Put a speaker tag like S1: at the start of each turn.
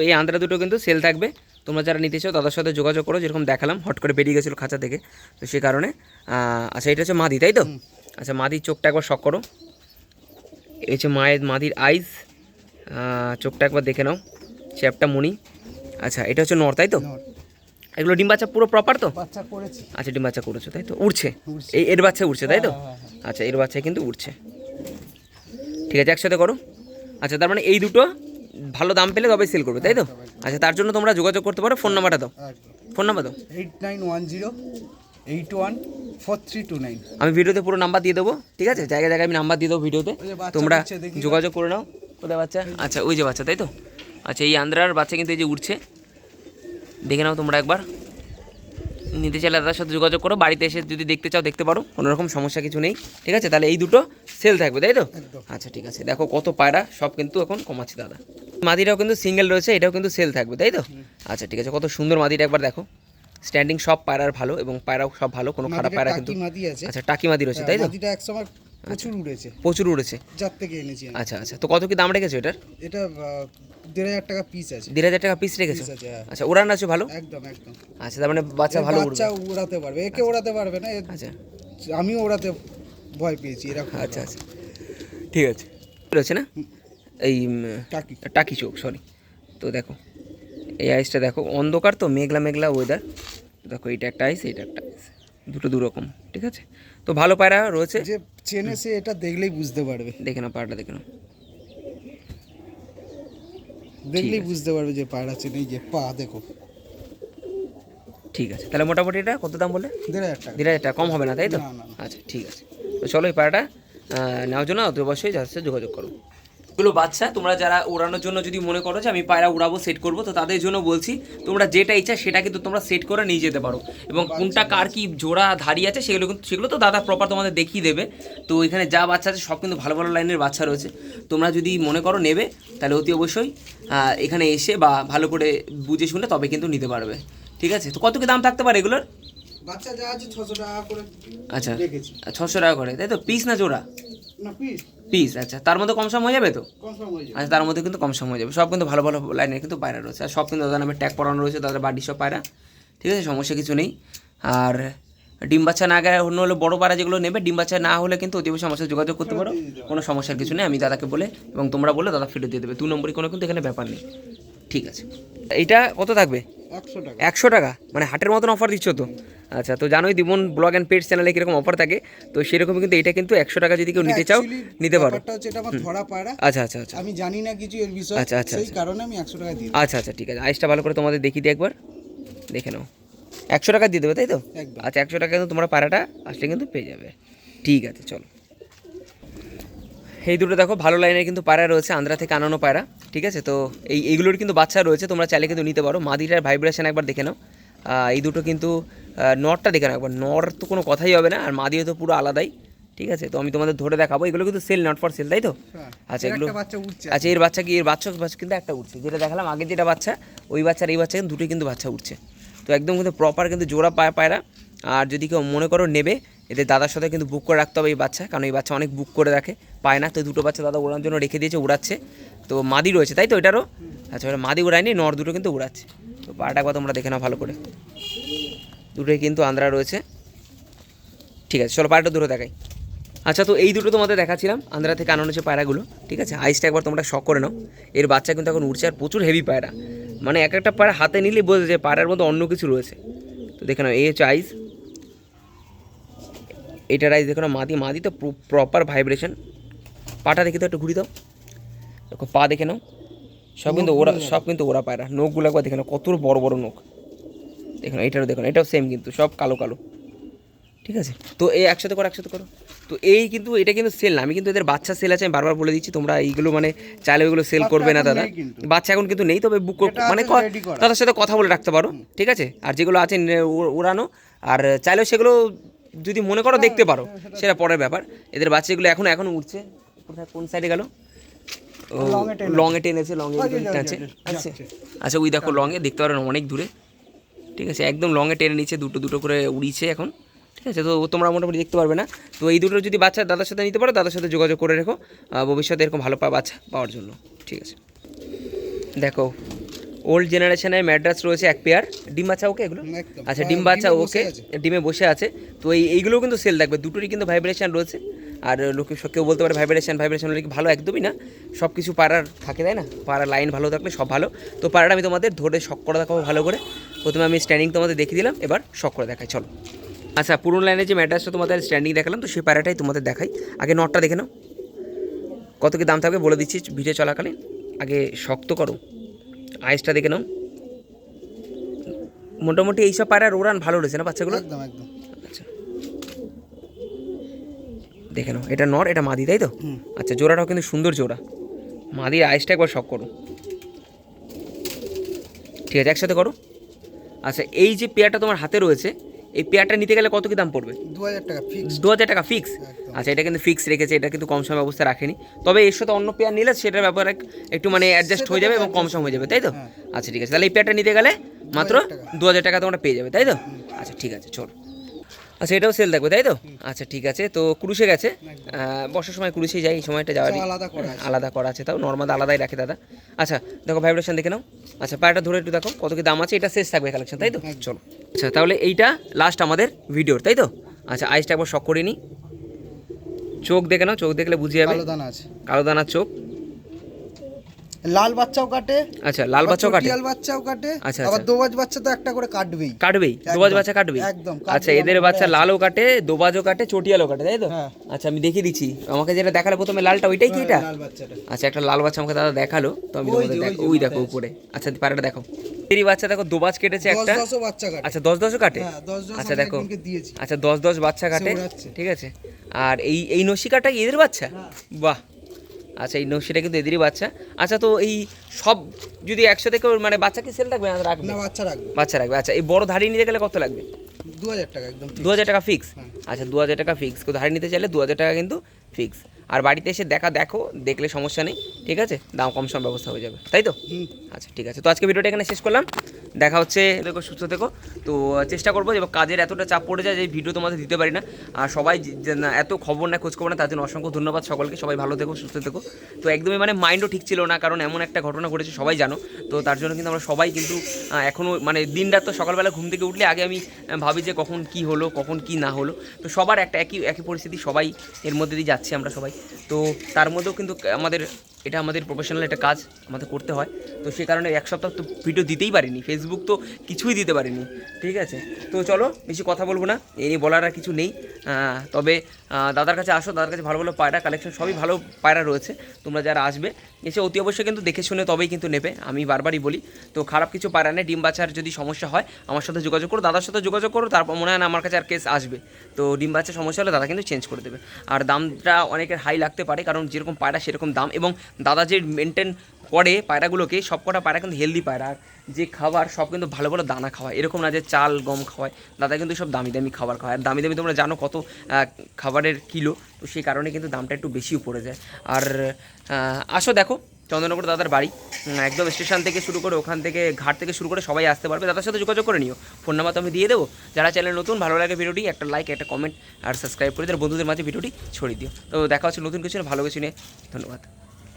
S1: তো এই আন্দ্রা দুটো কিন্তু সেল থাকবে। তোমরা যারা নিতে চাও তাদের সাথে যোগাযোগ করো যেরকম দেখালাম হট করে বেরিয়ে গেছিল খাঁচা থেকে। তো সে কারণে আচ্ছা এটা হচ্ছে মাদি তাই তো? আচ্ছা মাদির চোখটা একবার শক করো। এই হচ্ছে মায়ের মাদির আইস চোখটা একবার দেখে নাও চ্যাপটা মনি। আচ্ছা এটা হচ্ছে নর তাই তো? এগুলো ডিম বাচ্চা পুরো প্রপার তো? আচ্ছা ডিম বাচ্চা করেছ তাই তো? উড়ছে।
S2: উড়ছে।
S1: এই এর বাচ্চা উড়ছে তাই তো?
S2: হ্যাঁ, হ্যাঁ, হ্যাঁ।
S1: আচ্ছা এর বাচ্চা কিন্তু উড়ছে। ঠিক আছে একসাথে করো। আচ্ছা তার মানে এই দুটো ভালো দাম পেলে তবে সেল করবে তাই তো? আচ্ছা তার জন্য তোমরা যোগাযোগ করতে পারো ফোন নাম্বারটা দাও। ফোন নাম্বার দাও।
S2: Eight nine one zero eight one four three two nine
S1: আমি ভিডিওতে পুরো নাম্বার দিয়ে দেবো ঠিক আছে? জায়গায় জায়গায় আমি নাম্বার দিয়ে দেবো ভিডিওতে। তোমরা যোগাযোগ করে নাও। কোথায় বাচ্চা? আচ্ছা ওই যে বাচ্চা তাই তো? আচ্ছা এই আন্দ্রার বাচ্চা কিন্তু এই যে উঠছে দেখে নাও তোমরা একবার। নিতে চাইলে তাদের সাথে যোগাযোগ করো বাড়িতে এসে যদি দেখতে চাও দেখতে পারো। কোনো রকম সমস্যা কিছু নেই ঠিক আছে? তাহলে এই দুটো সেল থাকবে তাই তো? আচ্ছা ঠিক আছে। দেখো কত পায়রা সব কিন্তু এখন কমাচ্ছে দাদা। মাদিটাও কিন্তু সিঙ্গেল রয়েছে এটাও কিন্তু সেল থাকবে তাই তো? আচ্ছা ঠিক আছে কত সুন্দর মাদিটা একবার দেখো। স্ট্যান্ডিং সব পায়রার ভালো এবং পায়রাও সব ভালো কোনো খারাপ পায়রা কিন্তু আচ্ছা টাকি মাদি রয়েছে তাই তো?
S2: মাদিটা একসময় প্রচুর উড়েছে।
S1: প্রচুর উড়েছে।
S2: যার থেকে এনেছি
S1: আচ্ছা আচ্ছা তো কত কি দাম রেখেছো এটার?
S2: এটা দেড় হাজার টাকা পিস আছে।
S1: দেড় হাজার টাকা পিস রেখেছো?
S2: হ্যাঁ।
S1: আচ্ছা ওড়ান আছে ভালো?
S2: একদম একদম।
S1: আচ্ছা তার মানে বাচ্চা ভালো
S2: বাচ্চা উড়াতে পারবে একে ওড়াতে পারবে না
S1: আচ্ছা।
S2: আমিও ওড়াতে ভয় পেয়েছি এরকম
S1: আচ্ছা আচ্ছা। ঠিক আছে। রয়েছে না? এই
S2: টাকি
S1: চোখ। সরি তো দেখো এই আইসটা দেখো অন্ধকার তো মেঘলা মেঘলা ওয়েদার দেখো এইটা একটা আইস এইটা একটা আইস দুটো দু রকম ঠিক আছে? তো ভালো পায়রা রয়েছে।
S2: যে চেনে সে এটা দেখলেই বুঝতে পারবে।
S1: দেখে না পায়রাটা দেখে না
S2: দেখলেই বুঝতে পারবে যে পায়রা চেনে যে পা দেখো।
S1: ঠিক আছে তাহলে মোটামুটি এটা কত দাম বলে
S2: দেড় হাজার টাকা।
S1: দেড় হাজার টাকা কম হবে না তাই তো। আচ্ছা ঠিক আছে। তো চলো এই পায়রাটা নেওয়ার জন্য অতি অবশ্যই যার সাথে যোগাযোগ করো। এগুলো বাচ্চা তোমরা যারা উড়ানোর জন্য যদি মনে করো যে আমি পায়রা উড়াবো সেট করব তো তাদের জন্য বলছি তোমরা যেটা ইচ্ছা সেটা কিন্তু তোমরা সেট করে নিয়ে যেতে পারো। এবং কোনটা কার কি জোড়া ধারি আছে সেগুলো কিন্তু সেগুলো তো দাদা প্রপার তোমাদের দেখিয়ে দেবে। তো এখানে যা বাচ্চা আছে সব কিন্তু ভালো ভালো লাইনের বাচ্চা রয়েছে। তোমরা যদি মনে করো নেবে তাহলে অতি অবশ্যই এখানে এসে বা ভালো করে বুঝে শুনে তবে কিন্তু নিতে পারবে। ঠিক আছে? তো কত কি দাম থাকতে পারে এগুলোর?
S2: বাচ্চা যা আছে ছশো টাকা করে
S1: আচ্ছা ছশো টাকা করে তাই তো? পিস না জোড়া?
S2: পিস
S1: আচ্ছা। তার মধ্যে কম সম হয়ে যাবে তো?
S2: হয়ে
S1: আচ্ছা তার মধ্যে কিন্তু কম সম হয়ে যাবে। সব কিন্তু ভালো ভালো লাইনের কিন্তু পায়রা রয়েছে। আর সব কিন্তু দাদা নামে ট্যাগ পড়ানো রয়েছে তাদের বাড়ির সব পায়রা। ঠিক আছে সমস্যা কিছু নেই। আর ডিম বাচ্চা না গেলে অন্য হলে বড় পায়রা যেগুলো নেবে ডিম বাচ্চা না হলে কিন্তু অতি অবশ্যই আমার সাথে যোগাযোগ করতে পারো। কোনো সমস্যার কিছু নেই আমি দাদাকে বলে এবং তোমরা বলে দাদা ফেরত দিয়ে দেবে। দু নম্বরই কোনো কিন্তু এখানে ব্যাপার নেই। ঠিক আছে। এইটা কত থাকবে?
S2: একশো টাকা।
S1: মানে হাটের মতন অফার দিচ্ছ তো? আচ্ছা তো জানোই দিবন ব্লগ অ্যান্ড পেড চ্যানেলে কীরকম অফার থাকে। তো সেরকম কিন্তু এটা কিন্তু একশো টাকা যদি কেউ নিতে চাও নিতে পারো।
S2: এটা
S1: আচ্ছা আচ্ছা আচ্ছা।
S2: আমি জানি না কিছু এর বিষয়ে।
S1: আচ্ছা, আচ্ছা,
S2: সেই কারণে আমি একশো টাকা দিই।
S1: আচ্ছা আচ্ছা ঠিক আছে। আইসটা ভালো করে তোমাদের দেখিয়ে দিই একবার। দেখে নাও। একশো টাকা দিয়ে দেবে তাই তো? আচ্ছা একশো টাকা কিন্তু তোমরা পাড়াটা আসলে কিন্তু পেয়ে যাবে। ঠিক আছে চলো। এই দুটো দেখো ভালো লাইনের কিন্তু পায়রা রয়েছে আন্ধ্রা থেকে আনানো পায়রা। ঠিক আছে? তো এই এইগুলোর কিন্তু বাচ্চা রয়েছে তোমরা চাইলে কিন্তু নিতে পারো। মাদিটার ভাইব্রেশন একবার দেখে নাও। এই দুটো কিন্তু নরটা দেখে নাও একবার। নর তো কোনো কথাই হবে না আর মাদিও তো পুরো আলাদাই ঠিক আছে? তো আমি তোমাদের ধরে দেখাবো। এগুলো কিন্তু সেল নট ফর সেল তাই তো?
S2: হ্যাঁ,
S1: আচ্ছা এগুলো আচ্ছা এর বাচ্চা কি? এর বাচ্চা বাচ্চা কিন্তু একটা উঠছে যেটা দেখালাম আগে যেটা বাচ্চা ওই বাচ্চার এই বাচ্চা কিন্তু দুটোই কিন্তু বাচ্চা উঠছে তো একদম কিন্তু প্রপার কিন্তু জোড়া পায় পায়রা। আর যদি কেউ মনে করো নেবে এদের দাদার সাথে কিন্তু বুক করে রাখতে হবে এই বাচ্চা, কারণ এই বাচ্চা অনেক বুক করে রাখে। পায় না, তো দুটো বাচ্চা দাদা ওড়ানোর জন্য রেখে দিয়েছে উড়াচ্ছে তো মাদি রয়েছে, তাই তো এটারও? আচ্ছা ওটা মাদি উড়ায়নি নর দুটো কিন্তু উড়াচ্ছে তো পাটা একবার তোমরা দেখে নাও ভালো করে। দুটোই কিন্তু আন্দ্রা রয়েছে। ঠিক আছে, চলো পায়রাটা দুটো দেখাই। আচ্ছা তো এই দুটো তোমাদের দেখাচ্ছিলাম আন্ধ্রা থেকে আনানো হচ্ছে পায়রাগুলো। ঠিক আছে আইসটা একবার তোমরা শখ করে নাও। এর বাচ্চা কিন্তু এখন উড়ছে আর প্রচুর হেভি পায়রা। মানে এক একটা পায়রা হাতে নিলেই বোঝা যায় পায়রার মধ্যে অন্য কিছু রয়েছে। তো দেখে নাও, এই হচ্ছে আইস এইটার আইস দেখো না মাদি মাদি তো প্রপার ভাইব্রেশন পাটা দেখে তো একটু ঘুরি দাও। দেখো পা দেখে নাও। সব কিন্তু ওরা সব কিন্তু ওরা পায়রা। নখগুলো একবার দেখে নাও কত বড় বড় নখ। দেখো না এটারও দেখো না এটাও সেম কিন্তু সব কালো কালো। ঠিক আছে? তো এই একসাথে করো একসাথে করো। তো এই কিন্তু এটা কিন্তু সেল না। আমি কিন্তু এদের বাচ্চা সেল আছে আমি বারবার বলে দিচ্ছি তোমরা এইগুলো মানে চাইলে ওইগুলো সেল করবে না দাদা। বাচ্চা এখন কিন্তু নেই তবে বুক
S2: এটা
S1: মানে তাদের সাথে কথা বলে রাখতে পারো। ঠিক আছে? আর যেগুলো আছে উড়ানো আর চাইলেও সেগুলো যদি মনে করো দেখতে পারো সেটা পরের ব্যাপার। এদের বাচ্চাগুলো এখন এখন উঠছে কোথায় কোন সাইডে গেল?
S2: Long এ টেনে
S1: লং এ টেনেছে লং এ
S2: ওই যে,
S1: টানছে
S2: যাচ্ছে,
S1: আচ্ছা। আচ্ছা ওই দেখো লং এ দেখতে পারেন অনেক দূরে। ঠিক আছে একদম লং এ টেনে নিচ্ছে দুটো দুটো করে উড়িয়েছে এখন। ঠিক আছে তো তোমরা মোটামুটি দেখতে পারবে না। তো এই দুটো যদি বাচ্চা দাদার সাথে নিতে পারো দাদার সাথে যোগাযোগ করে রেখো। ভবিষ্যতে এরকম ভালো পা বাচ্চা পাওয়ার জন্য। ঠিক আছে। দেখো ওল্ড জেনারেশনের ম্যাড্রাস রয়েছে এক পেয়ার ডিম বাচ্চা ওকে এগুলো? আচ্ছা
S2: হ্যাঁ,
S1: ডিম বাচ্চা ওকে। ডিমে বসে আছে। তো এই এইগুলোও কিন্তু সেল থাকবে। দুটোরই কিন্তু ভাইব্রেশন রয়েছে। আর লোকে কেউ বলতে পারে ভাইব্রেশন ভাইব্রেশন হলে কি ভালো? একদমই না। সব কিছু পাড়ার থাকে তাই না? পাড়ার লাইন ভালো থাকলে সব ভালো। তো পাড়াটা আমি তোমাদের ধরে শখ করে দেখাবো ভালো করে। প্রথমে আমি স্ট্যান্ডিং তোমাদের দেখিয়ে দিলাম। এবার শখ করে দেখাই চলো। আচ্ছা পুরনো লাইনে যে ম্যাড্রাসটা তোমাদের স্ট্যান্ডিং দেখালাম তো সেই পাড়াটাই তোমাদের দেখাই। আগে নটটা দেখে নাও। কত কি দাম থাকবে বলে দিচ্ছি ভিডিও চলাকালীন। আগে শক্ত করো। আইসটা দেখে নাও। মোটামুটি এইসব পায়রার ওরান ভালো রয়েছে না বাচ্চাগুলো?
S2: একদম একদম।
S1: আচ্ছা। দেখে নাও এটা নর এটা মাদি তাই তো? আচ্ছা জোড়াটাও কিন্তু সুন্দর জোড়া। মাদির আইসটা একবার শখ করো। ঠিক আছে একসাথে করো। আচ্ছা এই যে পেয়ারটা তোমার হাতে রয়েছে এই পেয়ারটা নিতে গেলে কত কি দাম পড়বে?
S2: দু হাজার টাকা ফিক্স
S1: দু হাজার টাকা ফিক্স আচ্ছা এটা কিন্তু ফিক্স রেখেছে এটা কিন্তু কম সময় অবস্থা রাখেনি। তবে এর সাথে অন্য পেয়ার নিলে সেটার ব্যাপারে একটু মানে অ্যাডজাস্ট হয়ে যাবে এবং কম সময় হয়ে যাবে তাই তো?
S2: হ্যাঁ।
S1: আচ্ছা ঠিক আছে। তাহলে এই পেয়ারটা নিতে গেলে মাত্র দু হাজার টাকা তোমরা পেয়ে যাবে তাই তো? আচ্ছা ঠিক আছে চলো। আচ্ছা এটাও সেল থাকবে তাই তো? আচ্ছা ঠিক আছে তো ক্রুশে গেছে। বর্ষার সময় ক্রুশে যাই এই সময়টা যাওয়ার
S2: সব আলাদা করা আছে।
S1: আলাদা করা আছে তাও নর্মাল আলাদাই রাখে দাদা। আচ্ছা দেখো ভাইব্রেশন দেখে নাও। আচ্ছা পায়রাটা ধরে একটু দেখো কত কি দাম আছে এটা শেষ থাকবে কালেকশন তাই তো। চলো। আচ্ছা তাহলে এইটা লাস্ট আমাদের ভিডিওর তাই তো? আচ্ছা আইসটা একবার শখ করে নিই চোখ দেখে নাও চোখ দেখলে বুঝে যাবে।
S2: কালো দানা আছে।
S1: কালো দানার চোখ।
S2: লাল বাচ্চাও কাটে
S1: আচ্ছা লাল বাচ্চাও কাটে?
S2: চটিয়াল বাচ্চাও কাটে
S1: আচ্ছা,
S2: আবার
S1: আচ্ছা।
S2: দোবাজ বাচ্চা তো একটা করে কাটবেই।
S1: কাটবেই? দোবাজ বাচ্চা কাটবেই?
S2: একদম,
S1: আচ্ছা এদের বাচ্চা লালও কাটে দোবাজও কাটে চটিয়ালও কাটে তাই তো?
S2: হ্যাঁ।
S1: আচ্ছা আমি দেখিয়ে দিচ্ছি। আমাকে যেটা দেখালে প্রথমে লালটা ওইটাই কি এটা? আচ্ছা একটা লাল বাচ্চা আমাকে দাদা দেখাল তো আমি তোমাদের
S2: যে, ওই
S1: দেখো উপরে। আচ্ছা পাড়াটা দেখো। এরই বাচ্চা দেখো দোবাজ কেটেছে একটা।
S2: বাচ্চা
S1: আচ্ছা দশ দশও কাটে?
S2: হ্যাঁ
S1: আচ্ছা দেখো। আচ্ছা দশ দশ বাচ্চা কাটে। ঠিক আছে। আর এই এই নসিকাটা এদের বাচ্চা?
S2: হ্যাঁ।
S1: বাহ আচ্ছা এই নসিটা কিন্তু এদেরই বাচ্চা। আচ্ছা তো এই সব যদি একসাথে কেউ মানে বাচ্চা কি সেল থাকবে না রাখবে?
S2: না বাচ্চা রাখবে।
S1: বাচ্চা রাখবে আচ্ছা এই বড় ধাড়ি নিতে গেলে কত লাগবে?
S2: দু হাজার টাকা একদম
S1: দু হাজার টাকা ফিক্স
S2: হ্যাঁ।
S1: আচ্ছা দু হাজার টাকা ফিক্স কেউ ধারে নিতে চাইলে দু হাজার টাকা কিন্তু ফিক্স আর বাড়িতে এসে দেখা দেখো দেখলে সমস্যা নেই ঠিক আছে? দাম কম সম ব্যবস্থা হয়ে যাবে তাই তো? আচ্ছা ঠিক আছে। তো আজকে ভিডিওটা এখানে শেষ করলাম। দেখা হচ্ছে, দেখো, সুস্থ থেকো। তো চেষ্টা করব যে কাজের এতটা চাপ পড়ে যায় যে ভিডিও তোমাদের দিতে পারি না। আর সবাই এত খবর না খোঁজ খবর না তার জন্য অসংখ্য ধন্যবাদ সকলকে। সবাই ভালো থেকো, সুস্থ থেকো। তো একদমই মানে মাইন্ডও ঠিক ছিল না, কারণ এমন একটা ঘটনা ঘটেছে, সবাই জানো। তো তার জন্য কিন্তু আমরা সবাই কিন্তু এখনও মানে দিন রাত তো সকালবেলা ঘুম থেকে উঠলে আগে আমি ভাবি যে কখন কি হলো, কখন কি না হলো। তো সবার একটা একই একই পরিস্থিতি সবাই এর মধ্যে দিয়ে যাচ্ছি আমরা সবাই। তো তার মধ্যেও কিন্তু আমাদের এটা আমাদের প্রফেশনাল একটা কাজ আমাদের করতে হয়। তো সেই কারণে এক সপ্তাহ তো ভিডিও দিতেই পারিনি। ফেসবুক তো কিছুই দিতে পারিনি। ঠিক আছে? তো চলো, বেশি কথা বলব না। এই নিয়ে বলার আর কিছু নেই। তবে দাদার কাছে আসো। দাদার কাছে ভালো ভালো পায়রা কালেকশন সবই ভালো পায়রা রয়েছে। তোমরা যারা আসবে, এসে অতি অবশ্যই কিন্তু দেখে শুনে তবেই কিন্তু নেবে। আমি বারবারই বলি, তো খারাপ কিছু পায়রা নেই। ডিম বাচ্চার যদি সমস্যা হয়, আমার সাথে যোগাযোগ করো, দাদার সাথে যোগাযোগ করো, তারপর মনে হয় না আমার কাছে আর কেস আসবে। তো ডিম বাচ্চার সমস্যা হলে দাদা কিন্তু চেঞ্জ করে দেবে। আর দামটা অনেকের হাই লাগতে পারে, কারণ যেরকম পায়রা সেরকম দাম এবং দাদা যে মেনটেন করে পায়রাগুলোকে সব কটা পায়রা কিন্তু হেলদি পায়রা। আর যে খাবার, সব কিন্তু ভালো ভালো দানা খাওয়ায়। এরকম না যে চাল, গম খাওয়ায়। দাদা কিন্তু সব দামি দামি খাবার খাওয়ায়। আর দামি দামি তোমরা জানো কত খাবারের কিলো। তো সেই কারণে কিন্তু দামটা একটু বেশিও পড়ে যায়। আর আসো দেখো চন্দননগর দাদার বাড়ি। একদম স্টেশন থেকে শুরু করে ওখান থেকে ঘাট থেকে শুরু করে সবাই আসতে পারবে। দাদার সাথে যোগাযোগ করে নিও। ফোন নাম্বার তো আমি দিয়ে দেবো। যারা চ্যানেল নতুন, ভালো লাগে ভিডিওটি, একটা লাইক একটা কমেন্ট আর সাবস্ক্রাইব করে দেবে বন্ধুদের মাঝে ভিডিওটি ছড়িয়ে দিও। তো দেখা হচ্ছে নতুন কিছু ভালো কিছু নিয়ে। ধন্যবাদ।